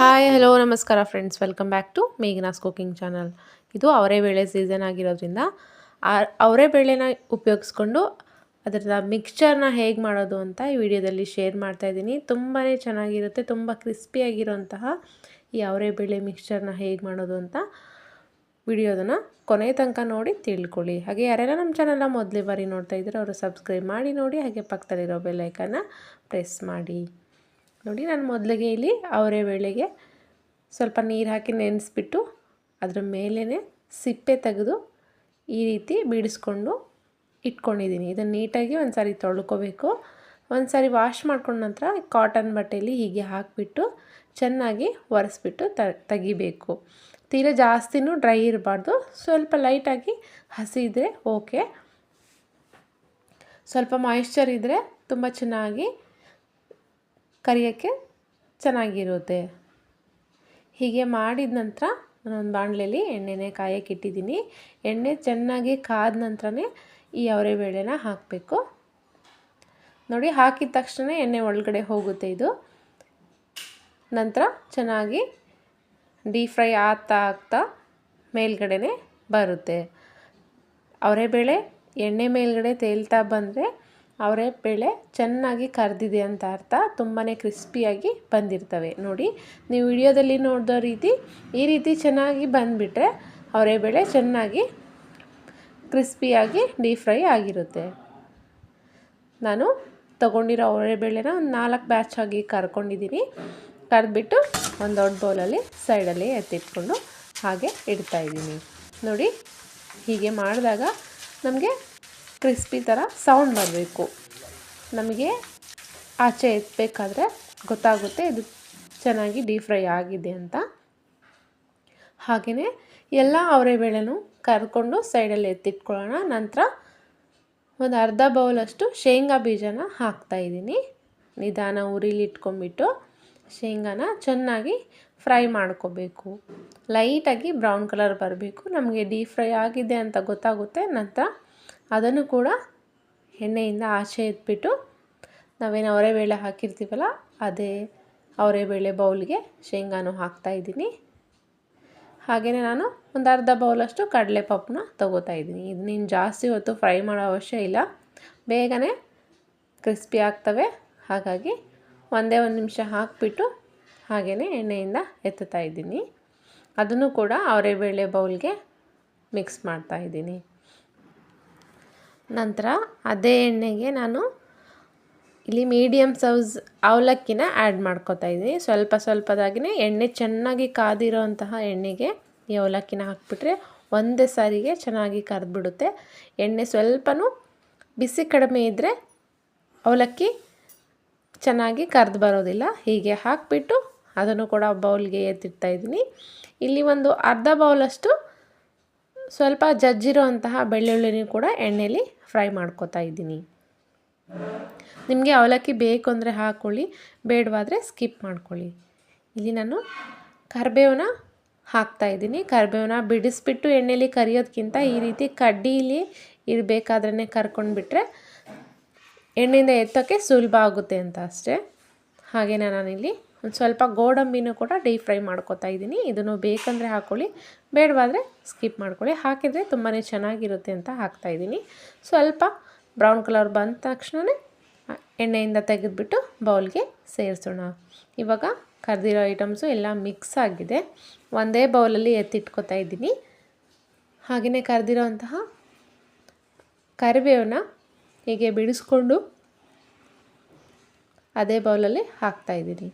Hi hello ನಮಸ್ಕಾರ friends welcome back to Meghana's cooking channel ಇದು ಅವರೇ ಬೇಳೆ ಸೀಸನ್ ಆಗಿರೋದ್ರಿಂದ ಅವರೇ ಬೇಳೆನ ಉಪಯೋಗಿಸ್ಕೊಂಡು ಅದರ ಮಿಕ್ಸ್ಚರ್ನ ಹೇಗೆ ಮಾಡೋದು ಅಂತ ಈ ವಿಡಿಯೋದಲ್ಲಿ ಶೇರ್ ಮಾಡ್ತಾ ಇದ್ದೀನಿ. ತುಂಬಾ ಚೆನ್ನಾಗಿರುತ್ತೆ, ತುಂಬ ಕ್ರಿಸ್ಪಿಯಾಗಿರೋಂತಹ ಈ ಅವರೇ ಬೇಳೆ ಮಿಕ್ಸ್ಚರ್ನ ಹೇಗೆ ಮಾಡೋದು ಅಂತ ವಿಡಿಯೋದನ್ನು ಕೊನೆ ತನಕ ನೋಡಿ ತಿಳ್ಕೊಳ್ಳಿ. ಹಾಗೆ ಯಾರೆಲ್ಲ ನಮ್ಮ ಚಾನಲ್ನ ಮೊದಲೇ ಬಾರಿ ನೋಡ್ತಾ ಇದ್ದಾರೆ ಅವರು ಸಬ್ಸ್ಕ್ರೈಬ್ ಮಾಡಿ ನೋಡಿ, ಹಾಗೆ ಪಕ್ಕದಲ್ಲಿರೋ ಬೆಲ್ಲೈಕನ್ನ ಪ್ರೆಸ್ ಮಾಡಿ. ನೋಡಿ, ನಾನು ಮೊದಲಿಗೆ ಇಲ್ಲಿ ಅವರೇ ವೇಳೆಗೆ ಸ್ವಲ್ಪ ನೀರು ಹಾಕಿ ನೆನೆಸ್ಬಿಟ್ಟು ಅದ್ರ ಮೇಲೇ ಸಿಪ್ಪೆ ತೆಗೆದು ಈ ರೀತಿ ಬಿಡಿಸ್ಕೊಂಡು ಇಟ್ಕೊಂಡಿದ್ದೀನಿ. ಇದನ್ನು ನೀಟಾಗಿ ಒಂದು ಸಾರಿ ತೊಳ್ಕೊಬೇಕು. ಒಂದು ಸಾರಿ ವಾಶ್ ಮಾಡ್ಕೊಂಡ ನಂತರ ಕಾಟನ್ ಬಟ್ಟೆಯಲ್ಲಿ ಹೀಗೆ ಹಾಕಿಬಿಟ್ಟು ಚೆನ್ನಾಗಿ ಒರೆಸ್ಬಿಟ್ಟು ತ, ತೆಗಿಬೇಕು. ತೀರಾ ಜಾಸ್ತಿನೂ ಡ್ರೈ ಇರಬಾರ್ದು. ಸ್ವಲ್ಪ ಲೈಟಾಗಿ ಹಸಿ ಇದ್ದರೆ ಓಕೆ. ಸ್ವಲ್ಪ ಮಾಯಿಶ್ಚರ್ ಇದ್ದರೆ ತುಂಬ ಚೆನ್ನಾಗಿ ಕರಿಯೋಕ್ಕೆ ಚೆನ್ನಾಗಿರುತ್ತೆ. ಹೀಗೆ ಮಾಡಿದ ನಂತರ ನಾನೊಂದು ಬಾಣಲೆಯಲ್ಲಿ ಎಣ್ಣೆನೆ ಕಾಯಕ್ಕೆ ಇಟ್ಟಿದ್ದೀನಿ. ಎಣ್ಣೆ ಚೆನ್ನಾಗಿ ಕಾದ ನಂತರನೇ ಈ ಅವರೆ ಬೇಳೆನ ಹಾಕಬೇಕು. ನೋಡಿ, ಹಾಕಿದ ತಕ್ಷಣ ಎಣ್ಣೆ ಒಳಗಡೆ ಹೋಗುತ್ತೆ ಇದು. ನಂತರ ಚೆನ್ನಾಗಿ ಡೀಪ್ ಫ್ರೈ ಆಗ್ತಾ ಆಗ್ತಾ ಮೇಲ್ಗಡೆನೇ ಬರುತ್ತೆ. ಅವರೆಬೇಳೆ ಎಣ್ಣೆ ಮೇಲ್ಗಡೆ ತೇಲ್ತಾ ಬಂದರೆ ಅವರೇ ಬೇಳೆ ಚೆನ್ನಾಗಿ ಕರೆದಿದೆ ಅಂತ ಅರ್ಥ. ತುಂಬಾ ಕ್ರಿಸ್ಪಿಯಾಗಿ ಬಂದಿರ್ತವೆ. ನೋಡಿ, ನೀವು ವಿಡಿಯೋದಲ್ಲಿ ನೋಡಿದ ರೀತಿ ಈ ರೀತಿ ಚೆನ್ನಾಗಿ ಬಂದುಬಿಟ್ರೆ ಅವರೇ ಬೇಳೆ ಚೆನ್ನಾಗಿ ಕ್ರಿಸ್ಪಿಯಾಗಿ ಡೀಪ್ ಫ್ರೈ ಆಗಿರುತ್ತೆ. ನಾನು ತಗೊಂಡಿರೋ ಅವರೇ ಬೇಳೆನ ಒಂದು ನಾಲ್ಕು ಬ್ಯಾಚ್ ಆಗಿ ಕರ್ಕೊಂಡಿದ್ದೀನಿ. ಕರೆದ್ಬಿಟ್ಟು ಒಂದು ದೊಡ್ಡ ಬೌಲಲ್ಲಿ ಸೈಡಲ್ಲಿ ಎತ್ತಿಟ್ಕೊಂಡು ಹಾಗೆ ಇಡ್ತಾಯಿದ್ದೀನಿ ನೋಡಿ, ಹೀಗೆ ಮಾಡಿದಾಗ ನಮಗೆ ಕ್ರಿಸ್ಪಿ ಥರ ಸೌಂಡ್ ಬರಬೇಕು ನಮಗೆ ಆಚೆ ಎತ್ತಬೇಕಾದ್ರೆ ಗೊತ್ತಾಗುತ್ತೆ ಇದು ಚೆನ್ನಾಗಿ ಡೀಪ್ ಫ್ರೈ ಆಗಿದೆ ಅಂತ. ಹಾಗೆಯೇ ಎಲ್ಲ ಅವರೆ ಬೇಳೆನೂ ಕರ್ಕೊಂಡು ಸೈಡಲ್ಲಿ ಎತ್ತಿಟ್ಕೊಳ್ಳೋಣ. ನಂತರ ಒಂದು ಅರ್ಧ ಬೌಲಷ್ಟು ಶೇಂಗಾ ಬೀಜನ ಹಾಕ್ತಾಯಿದ್ದೀನಿ ನಿಧಾನ ಉರಿಲಿ ಇಟ್ಕೊಂಡ್ಬಿಟ್ಟು ಶೇಂಗಾನ ಚೆನ್ನಾಗಿ ಫ್ರೈ ಮಾಡ್ಕೋಬೇಕು. ಲೈಟಾಗಿ ಬ್ರೌನ್ ಕಲರ್ ಬರಬೇಕು. ನಮಗೆ ಡೀಪ್ ಫ್ರೈ ಆಗಿದೆ ಅಂತ ಗೊತ್ತಾಗುತ್ತೆ. ನಂತರ ಅದನ್ನು ಕೂಡ ಎಣ್ಣೆಯಿಂದ ಆಚೆ ಎತ್ಬಿಟ್ಟು ನಾವೇನು ಅವರೆ ಬೇಳೆ ಹಾಕಿರ್ತೀವಲ್ಲ, ಅದೇ ಅವರೆ ಬೇಳೆ ಬೌಲ್ಗೆ ಶೇಂಗಾನು ಹಾಕ್ತಾಯಿದ್ದೀನಿ ಹಾಗೆಯೇ ನಾನು ಒಂದು ಅರ್ಧ ಬೌಲಷ್ಟು ಕಡಲೆ ಪಪ್ಪನ್ನ ತೊಗೋತಾ ಇದ್ದೀನಿ. ಇದು ನೀನು ಜಾಸ್ತಿ ಹೊತ್ತು ಫ್ರೈ ಮಾಡೋ ಅವಶ್ಯ ಇಲ್ಲ. ಬೇಗನೆ ಕ್ರಿಸ್ಪಿ ಆಗ್ತವೆ. ಹಾಗಾಗಿ ಒಂದೇ ಒಂದು ನಿಮಿಷ ಹಾಕಿಬಿಟ್ಟು ಹಾಗೆಯೇ ಎಣ್ಣೆಯಿಂದ ಎತ್ತುತ್ತಾ ಇದ್ದೀನಿ. ಅದನ್ನು ಕೂಡ ಅವರೆ ಬೇಳೆ ಬೌಲ್ಗೆ ಮಿಕ್ಸ್ ಮಾಡ್ತಾಯಿದ್ದೀನಿ ನಂತರ ಅದೇ ಎಣ್ಣೆಗೆ ನಾನು ಇಲ್ಲಿ ಮೀಡಿಯಮ್ ಸೌಸ್ ಅವಲಕ್ಕಿನ ಆ್ಯಡ್ ಮಾಡ್ಕೋತಾ ಇದ್ದೀನಿ. ಸ್ವಲ್ಪ ಸ್ವಲ್ಪದಾಗಿನೇ ಎಣ್ಣೆ ಚೆನ್ನಾಗಿ ಕಾದಿರೋ ಅಂತಹ ಎಣ್ಣೆಗೆ ಈ ಅವಲಕ್ಕಿನ ಹಾಕ್ಬಿಟ್ರೆ ಒಂದೇ ಸಾರಿಗೆ ಚೆನ್ನಾಗಿ ಕರೆದ್ಬಿಡುತ್ತೆ. ಎಣ್ಣೆ ಸ್ವಲ್ಪನೂ ಬಿಸಿ ಕಡಿಮೆ ಇದ್ದರೆ ಅವಲಕ್ಕಿ ಚೆನ್ನಾಗಿ ಕರೆದು ಬರೋದಿಲ್ಲ. ಹೀಗೆ ಹಾಕಿಬಿಟ್ಟು ಅದನ್ನು ಕೂಡ ಬೌಲ್ಗೆ ಎತ್ತಿಡ್ತಾ ಇದ್ದೀನಿ. ಇಲ್ಲಿ ಒಂದು ಅರ್ಧ ಬೌಲಷ್ಟು ಸ್ವಲ್ಪ ಜಜ್ಜಿರುವಂತಹ ಬೆಳ್ಳುಳ್ಳಿನೂ ಕೂಡ ಎಣ್ಣೆಯಲ್ಲಿ ಫ್ರೈ ಮಾಡ್ಕೋತಾ ಇದ್ದೀನಿ. ನಿಮಗೆ ಅವಲಕ್ಕಿ ಬೇಕು ಅಂದರೆ ಹಾಕ್ಕೊಳ್ಳಿ ಬೇಡವಾದರೆ ಸ್ಕಿಪ್ ಮಾಡ್ಕೊಳ್ಳಿ. ಇಲ್ಲಿ ನಾನು ಕರಿಬೇವನ್ನ ಹಾಕ್ತಾಯಿದ್ದೀನಿ ಕರಿಬೇವನ್ನ ಬಿಡಿಸ್ಬಿಟ್ಟು ಎಣ್ಣೆಯಲ್ಲಿ ಕರಿಯೋದಕ್ಕಿಂತ ಈ ರೀತಿ ಕಡ್ಡಿಲಿ ಇರಬೇಕಾದ್ರೇ ಕರ್ಕೊಂಡ್ಬಿಟ್ರೆ ಎಣ್ಣೆಯಿಂದ ಎತ್ತೋಕ್ಕೆ ಸುಲಭ ಆಗುತ್ತೆ ಅಂತ ಅಷ್ಟೇ. ಹಾಗೆಯೇ ನಾನಿಲ್ಲಿ ಒಂದು ಸ್ವಲ್ಪ ಗೋಡಂಬಿನೂ ಕೂಡ ಡೀಪ್ ಫ್ರೈ ಮಾಡ್ಕೊತಾ ಇದ್ದೀನಿ. ಇದನ್ನು ಬೇಕಂದರೆ ಹಾಕ್ಕೊಳ್ಳಿ ಬೇಡವಾದರೆ ಸ್ಕಿಪ್ ಮಾಡ್ಕೊಳ್ಳಿ. ಹಾಕಿದರೆ ತುಂಬಾ ಚೆನ್ನಾಗಿರುತ್ತೆ ಅಂತ ಹಾಕ್ತಾಯಿದ್ದೀನಿ ಸ್ವಲ್ಪ ಬ್ರೌನ್ ಕಲರ್ ಬಂದ ತಕ್ಷಣವೇ ಎಣ್ಣೆಯಿಂದ ತೆಗೆದುಬಿಟ್ಟು ಬೌಲ್ಗೆ ಸೇರಿಸೋಣ. ಇವಾಗ ಕರೆದಿರೋ ಐಟಮ್ಸು ಎಲ್ಲ ಮಿಕ್ಸ್ ಆಗಿದೆ. ಒಂದೇ ಬೌಲಲ್ಲಿ ಎತ್ತಿಟ್ಕೋತಾ ಇದ್ದೀನಿ. ಹಾಗೆಯೇ ಕರೆದಿರೋ ಅಂತಹ ಕರಿಬೇವನ್ನ ಹೀಗೆ ಬಿಡಿಸ್ಕೊಂಡು ಅದೇ ಬೌಲಲ್ಲಿ ಹಾಕ್ತಾಯಿದ್ದೀನಿ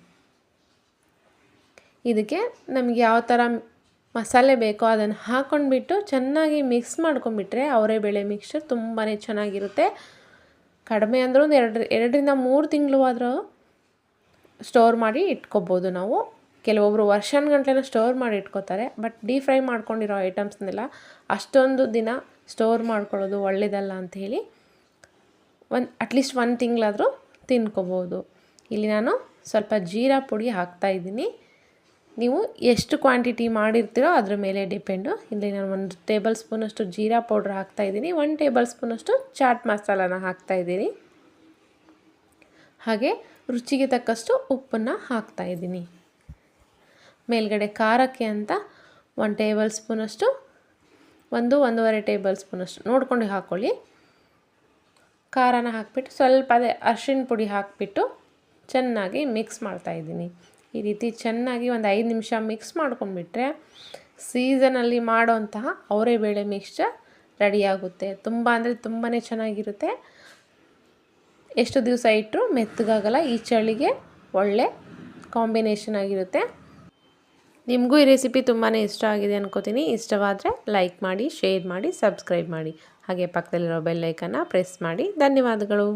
ಇದಕ್ಕೆ ನಮಗೆ ಯಾವ ಥರ ಮಸಾಲೆ ಬೇಕೋ ಅದನ್ನು ಹಾಕ್ಕೊಂಡ್ಬಿಟ್ಟು ಚೆನ್ನಾಗಿ ಮಿಕ್ಸ್ ಮಾಡ್ಕೊಂಡ್ಬಿಟ್ರೆ ಅವರೇ ಬೇಳೆ ಮಿಕ್ಸ್ಚರ್ ತುಂಬಾ ಚೆನ್ನಾಗಿರುತ್ತೆ. ಕಡಿಮೆ ಅಂದರೂ ಒಂದು ಎರಡು ಎರಡರಿಂದ ಮೂರು ತಿಂಗಳು ಆದರೂ ಸ್ಟೋರ್ ಮಾಡಿ ಇಟ್ಕೊಬೋದು ನಾವು. ಕೆಲವೊಬ್ಬರು ವರ್ಷಾನುಗಂಟ್ಲೆ ಸ್ಟೋರ್ ಮಾಡಿ ಇಟ್ಕೋತಾರೆ ಬಟ್ ಡೀಪ್ ಫ್ರೈ ಮಾಡ್ಕೊಂಡಿರೋ ಐಟಮ್ಸ್ನೆಲ್ಲ ಅಷ್ಟೊಂದು ದಿನ ಸ್ಟೋರ್ ಮಾಡ್ಕೊಳ್ಳೋದು ಒಳ್ಳೆಯದಲ್ಲ ಅಂಥೇಳಿ ಒಂದು ಅಟ್ಲೀಸ್ಟ್ ಒಂದು ತಿಂಗಳಾದರೂ ತಿನ್ಕೋಬೋದು. ಇಲ್ಲಿ ನಾನು ಸ್ವಲ್ಪ ಜೀರಾ ಪುಡಿ ಹಾಕ್ತಾಯಿದ್ದೀನಿ ನೀವು ಎಷ್ಟು ಕ್ವಾಂಟಿಟಿ ಮಾಡಿರ್ತೀರೋ ಅದ್ರ ಮೇಲೆ ಡಿಪೆಂಡು ಇಲ್ಲಿ ನಾನು ಒಂದು ಟೇಬಲ್ ಸ್ಪೂನಷ್ಟು ಜೀರಾ ಪೌಡ್ರ್ ಹಾಕ್ತಾಯಿದ್ದೀನಿ ಒನ್ ಟೇಬಲ್ ಸ್ಪೂನಷ್ಟು ಚಾಟ್ ಮಸಾಲಾನ ಹಾಕ್ತಾಯಿದ್ದೀನಿ ಹಾಗೆ ರುಚಿಗೆ ತಕ್ಕಷ್ಟು ಉಪ್ಪನ್ನು ಹಾಕ್ತಾಯಿದ್ದೀನಿ ಮೇಲ್ಗಡೆ ಖಾರಕ್ಕೆ ಅಂತ ಒನ್ ಟೇಬಲ್ ಸ್ಪೂನಷ್ಟು ಒಂದು, ಒಂದೂವರೆ ಟೇಬಲ್ ಸ್ಪೂನಷ್ಟು ನೋಡ್ಕೊಂಡು ಹಾಕ್ಕೊಳ್ಳಿ ಖಾರನ ಹಾಕಿಬಿಟ್ಟು ಸ್ವಲ್ಪ ಅದೇ ಅರ್ಶಿಣ ಪುಡಿ ಹಾಕಿಬಿಟ್ಟು ಚೆನ್ನಾಗಿ ಮಿಕ್ಸ್ ಮಾಡ್ತಾಯಿದ್ದೀನಿ ಈ ರೀತಿ ಚೆನ್ನಾಗಿ ಒಂದು ಐದು ನಿಮಿಷ ಮಿಕ್ಸ್ ಮಾಡ್ಕೊಂಡ್ಬಿಟ್ರೆ ಸೀಸನಲ್ಲಿ ಮಾಡೋಂತಹ ಅವರೆಬೇಳೆ ಮಿಕ್ಸ್ಚರ್ ರೆಡಿಯಾಗುತ್ತೆ ತುಂಬ ಅಂದರೆ ತುಂಬಾ ಚೆನ್ನಾಗಿರುತ್ತೆ. ಎಷ್ಟು ದಿವಸ ಇಟ್ಟರು ಮೆತ್ತಗಾಗಲ್ಲ, ಈ ಚಳಿಗೆ ಒಳ್ಳೆ ಕಾಂಬಿನೇಷನ್ ಆಗಿರುತ್ತೆ. ನಿಮಗೂ ಈ ರೆಸಿಪಿ ತುಂಬಾ ಇಷ್ಟ ಆಗಿದೆ ಅನ್ಕೋತೀನಿ. ಇಷ್ಟವಾದರೆ ಲೈಕ್ ಮಾಡಿ ಶೇರ್ ಮಾಡಿ ಸಬ್ಸ್ಕ್ರೈಬ್ ಮಾಡಿ. ಹಾಗೆ ಪಕ್ಕದಲ್ಲಿರೋ ಬೆಲ್ಲೈಕನ್ನು ಪ್ರೆಸ್ ಮಾಡಿ. ಧನ್ಯವಾದಗಳು.